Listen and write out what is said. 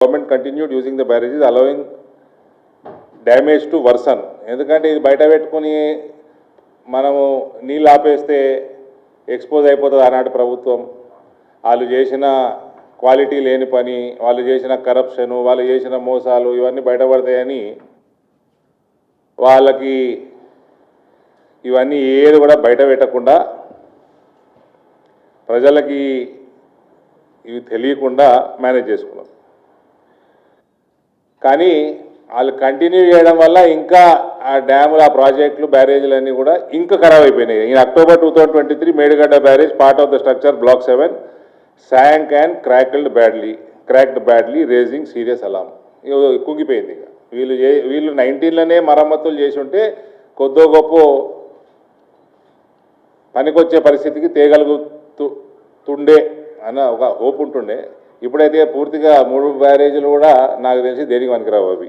Government continued using the barrages allowing damage to worsen ఎందుకంటే ఇది బయట పెట్టుకుని మనము నీళ్ళు ఆపేస్తే ఎక్స్పోజ్ అయిపోతుంది ఆనాటి ప్రభుత్వం. వాళ్ళు చేసిన క్వాలిటీ లేని పని వాళ్ళు చేసిన కరప్షను వాళ్ళు చేసిన మోసాలు ఇవన్నీ బయటపడతాయని వాళ్ళకి ఇవన్నీ ఏది కూడా బయట పెట్టకుండా ప్రజలకి ఇవి తెలియకుండా మేనేజ్ చేసుకున్నాం. కానీ వాళ్ళు కంటిన్యూ చేయడం వల్ల ఇంకా ఆ డ్యాములు ఆ ప్రాజెక్టులు బ్యారేజీలు అన్నీ కూడా ఇంకా ఖరాబ్ అయిపోయినాయి. In October two thousand twenty three Medigadda barrage part of the structure block seven sank and crackled badly cracked badly raising serious alarm కుంగిపోయింది ఇక. వీళ్ళు వీళ్ళు నైన్టీన్లోనే మరమ్మతులు చేసి ఉంటే కొద్దో గొప్ప పనికొచ్చే పరిస్థితికి తేగలుగుతూ తుండే అన్న ఒక హోప్ ఉంటుండే. ఇప్పుడైతే పూర్తిగా మూడు బ్యారేజీలు కూడా నాకు తెలిసి దేనికి పనికిరావు అవి.